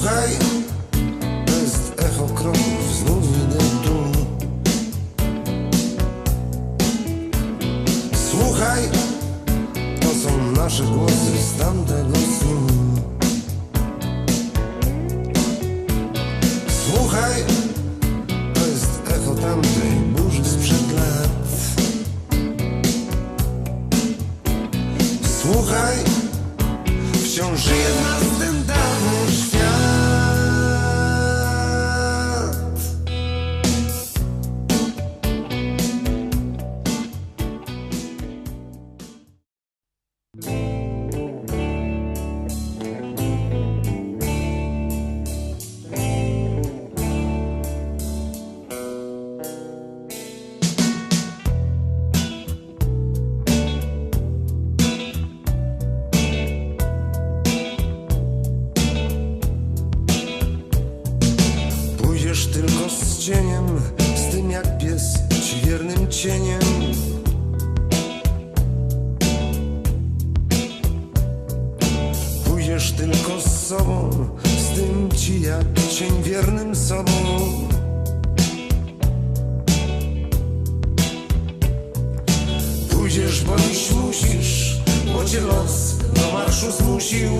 Słuchaj, to jest echo kroków, znów idę tu. Słuchaj, to są nasze głosy z tamtego snu. Słuchaj, to jest echo tamtej burzy sprzed lat. Słuchaj, wciąż żyje w nas ten dawny Pójdziesz tylko z sobą, z tym ci jak cień wiernym sobą. Pójdziesz, bo iść musisz, bo cię los do marszu zmusił.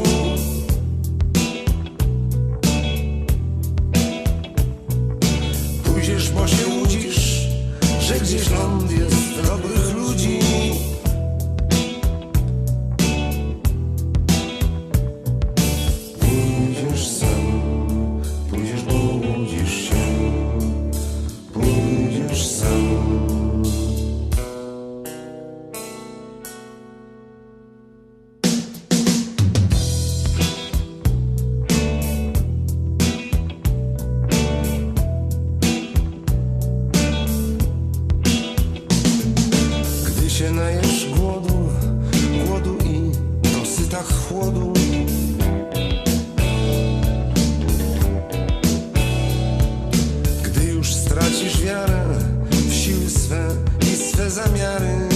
Pójdziesz, bo się łudzisz, że gdzieś ląd jest wiarę w siły swe i swe zamiary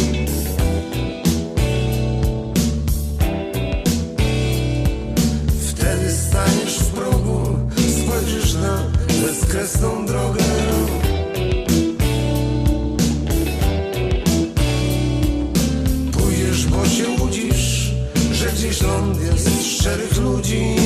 Wtedy staniesz w progu, spojrzysz na bezkresną drogę Pójdziesz, bo się łudzisz, że gdzieś ląd jest szczerych ludzi.